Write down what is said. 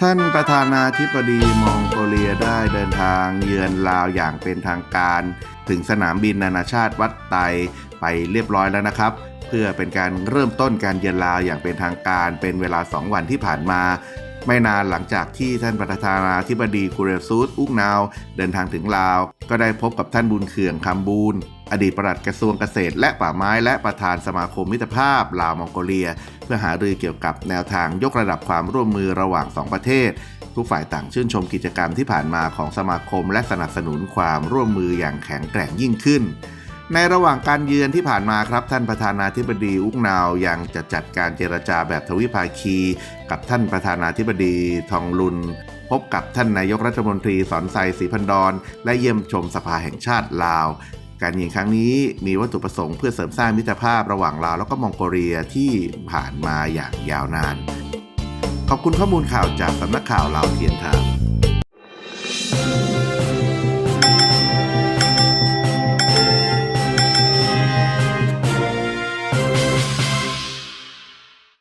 ท่านประธานาธิบดีมองโกเลียได้เดินทางเยือนลาวอย่างเป็นทางการ ถึงสนามบินนานาชาติวัดไตไปเรียบร้อยแล้วนะครับ เพื่อเป็นการเริ่มต้นการเยือนลาวอย่างเป็นทางการเป็นเวลา 2 วันที่ผ่านมา ไม่นานหลังจากที่ท่านประธานาธิบดีกุเรซูดอุกนาว เดินทางถึงลาว ก็ได้พบกับท่านบุญเขื่องคำบูนอดีตปลัดกระทรวงเกษตร และป่าไม้และประธานสมาคมมิตรภาพลาวมองโกเลีย เพื่อหารือเกี่ยวกับแนวทางยกระดับความร่วมมือระหว่างสองประเทศ ทุกฝ่ายต่างชื่นชมกิจกรรมที่ผ่านมาของสมาคม และสนับสนุนความร่วมมืออย่างแข็งแกร่งยิ่งขึ้น ในระหว่างการเยือนที่ผ่านมาครับท่านประธานาธิบดีอุกนาวยังจะจัดการเจรจาแบบทวิภาคี กับท่านประธานาธิบดีทองลุน พบกับท่านนายกรัฐมนตรีสอนไซศรีพันดอนและเยี่ยมชมสภาแห่งชาติลาว การเยือนครั้งนี้มีวัตถุประสงค์เพื่อเสริมสร้างมิตรภาพระหว่างลาวแล้วก็มองโกเลียที่ผ่านมาอย่างยาวนาน ขอบคุณข้อมูลข่าวจากสำนักข่าวลาวเทียนทาง